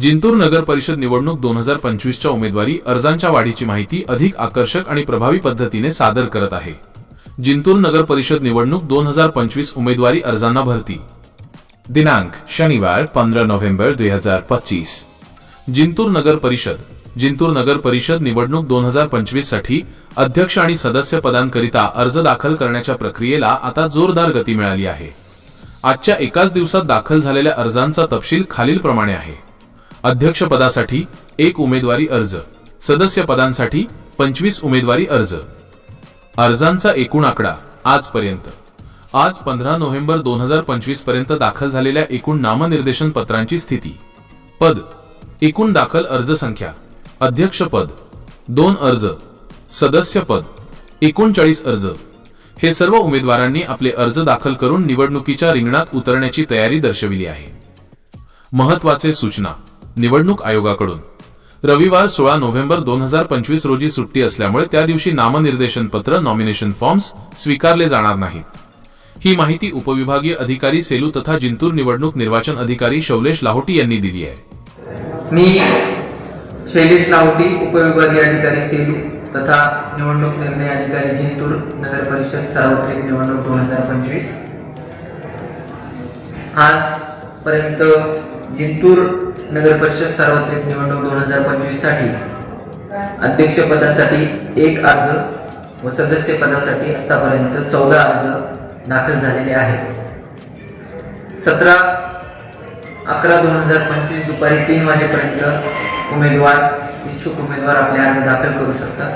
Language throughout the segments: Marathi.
जिंतूर नगर परिषद निवडणूक दोन हजार पंचवीसच्या उमेदवारी अर्जांच्या वाढीची माहिती अधिक आकर्षक आणि प्रभावी पद्धतीने सादर करत आहे. जिंतूर नगर परिषद निवडणूक दोन हजार पंचवीस उमेदवारी अर्जांना भरती. दिनांक शनिवार पंधरा नोव्हेंबर दोन हजार पच्चीस. जिंतूर नगर परिषद. जिंतूर नगर परिषद निवडणूक दोन हजार पंचवीससाठी अध्यक्ष आणि सदस्य पदांकरिता अर्ज दाखल करण्याच्या प्रक्रियेला आता जोरदार गती मिळाली आहे. आजच्या एकाच दिवसात दाखल झालेल्या अर्जांचा तपशील खालीलप्रमाणे आहे. अध्यक्षपदासाठी एक उमेदवारी अर्ज. सदस्य पदांसाठी पंचवीस उमेदवारी अर्ज. अर्जांचा एकूण आकडा आजपर्यंत. आज पंधरा नोव्हेंबर दोन हजार पंचवीसपर्यंत दाखल झालेल्या एकूण नामनिर्देशन पत्रांची स्थिती. पद. एकूण दाखल अर्ज संख्या. अध्यक्षपद. दोन अर्ज. सदस्यपद. एकोणचाळीस अर्ज. हे सर्व उमेदवारांनी आपले अर्ज दाखल करून निवडणुकीच्या रिंगणात उतरण्याची तयारी दर्शविली आहे. महत्त्वाचे सूचना. निवडणूक आयोगाकडून. रविवार सोळा नोव्हेंबर दोन हजार पंचवीस रोजी सुट्टी असल्यामुळे त्या दिवशी नामनिर्देशन पत्र नॉमिनेशन फॉर्म्स स्वीकारले जाणार नाहीत. ही माहिती उपविभागीय अधिकारी सेलू तथा जिंतूर निवडणूक निर्वाचन अधिकारी शौलेश लाहोटी यांनी दिली आहे. मी शैलेश लाहोटी उपविभागीय अधिकारी सेलू तथा निवडणूक निर्णय अधिकारी जिंतूर नगर परिषद सार्वत्रिक निवडणूक दोन हजार पंचवीस. आजपर्यंत जिंतूर नगर परिषद सार्वत्रिक निवडणूक दोन हजार पंचवीससाठी अध्यक्षपदासाठी एक अर्ज व सदस्य पदासाठी आतापर्यंत चौदा अर्ज दाखल झालेले आहेत. सतरा अकरा दोन हजार पंचवीस दुपारी तीन वाजेपर्यंत उमेदवार इच्छुक उमेदवार आपले अर्ज दाखल करू शकतात.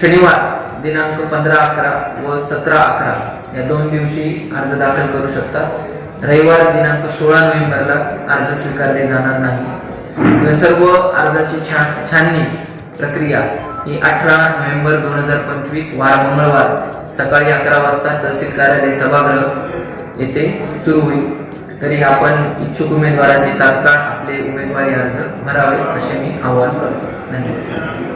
शनिवार दिनांक पंधरा अकरा व सतरा अकरा या दोन दिवशी अर्ज दाखल करू शकतात. रविवार दिनांक सोळा नोव्हेंबरला अर्ज स्वीकारले जाणार नाही. या सर्व अर्जाची छान छाननी प्रक्रिया ही अठरा नोव्हेंबर दोन हजार पंचवीस वार मंगळवार सकाळी अकरा वाजता तहसील कार्यालय सभागृह येथे सुरू होईल. तरी आपण इच्छुक उमेदवारांनी तात्काळ आपले उमेदवारी अर्ज भरावे असे मी आवाहन करतो. धन्यवाद.